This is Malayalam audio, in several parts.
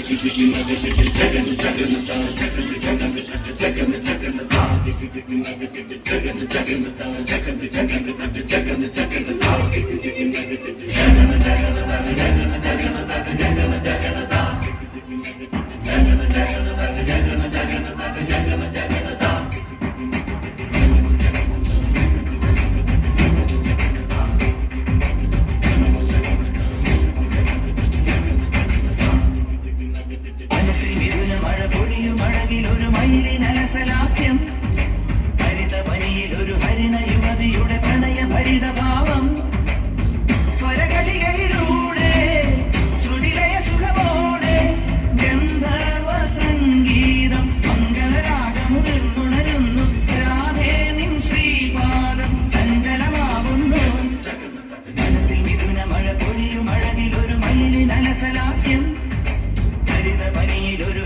മനസ്സിൽ പൊഴിയും അഴകിൽ ഒരു മയിലിനരസലാസ്യം ഹരിത പനിയിൽ ഒരു ഹരിണ യുവതിയുടെ പ്രണയ ഭരിതഭാവം സ്വരകളികളിലൂടെ ശ്രുതിലയ സുഖമോടെ ഗന്ധർവ രാധേ നിൻ ശ്രീപാദം ചഞ്ചലമാവുന്നു മനസ്സിൽ മിഥുന മഴ പൊഴിയും അഴകിൽ ഒരു മയിലിനലസലാസ്യം ഹരിത ഒരു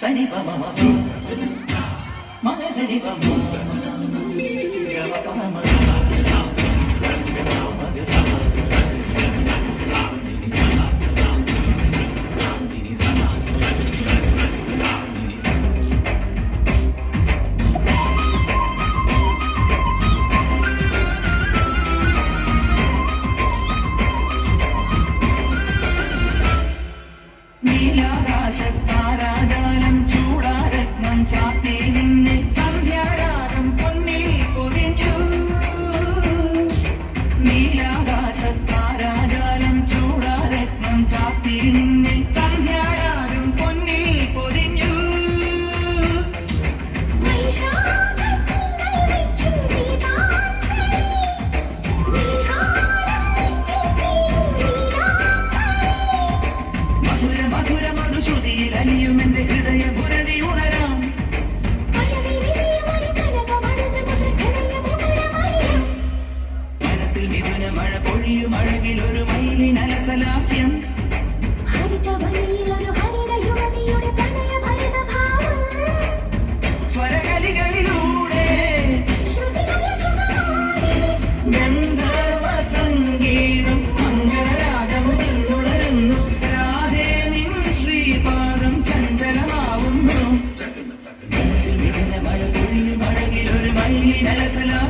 సని పమ మన హరి పమ గమ పమ കനമഴ പൊഴിയും അഴകിൽ ഒരു മയിലിൻ അലസലാസ്യം സ്വരകലികളിലൂടെ ഗന്ധർവ സംഗീതം മംഗളരാഗമു തുടരുന്നു രാധേ നിൻ ശ്രീപാദം ചഞ്ചലമാവുന്നു. മഴ പൊഴിയും അഴകിൽ ഒരു മയിലിൻ അലസലാസ്യം